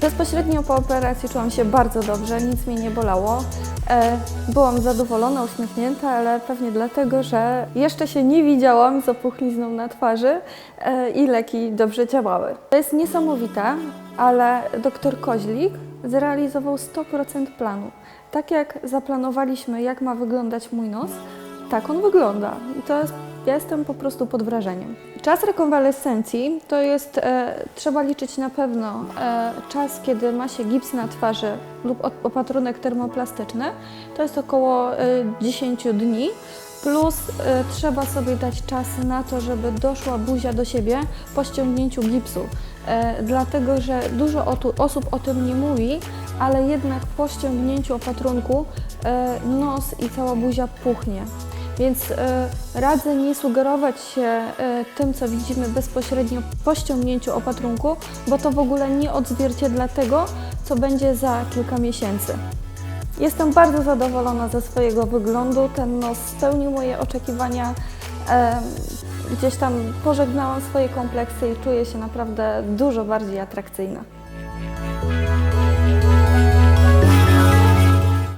Bezpośrednio po operacji czułam się bardzo dobrze, nic mnie nie bolało. E, Byłam zadowolona, uśmiechnięta, ale pewnie dlatego, że jeszcze się nie widziałam z opuchlizną na twarzy e, i leki dobrze działały. To jest niesamowite, ale dr Koźlik zrealizował 100% planu. Tak jak zaplanowaliśmy, jak ma wyglądać mój nos, tak on wygląda. I to jest, ja jestem po prostu pod wrażeniem. Czas rekonwalescencji to jest, e, trzeba liczyć na pewno e, czas, kiedy ma się gips na twarzy lub op- opatrunek termoplastyczny. To jest około e, 10 dni. Plus e, trzeba sobie dać czas na to, żeby doszła buzia do siebie po ściągnięciu gipsu. E, dlatego, że dużo o tu, osób o tym nie mówi, ale jednak po ściągnięciu opatrunku e, nos i cała buzia puchnie. Więc e, radzę nie sugerować się e, tym, co widzimy bezpośrednio po ściągnięciu opatrunku, bo to w ogóle nie odzwierciedla tego, co będzie za kilka miesięcy. Jestem bardzo zadowolona ze swojego wyglądu. Ten nos spełnił moje oczekiwania. Em, Gdzieś tam pożegnałam swoje kompleksy i czuję się naprawdę dużo bardziej atrakcyjna.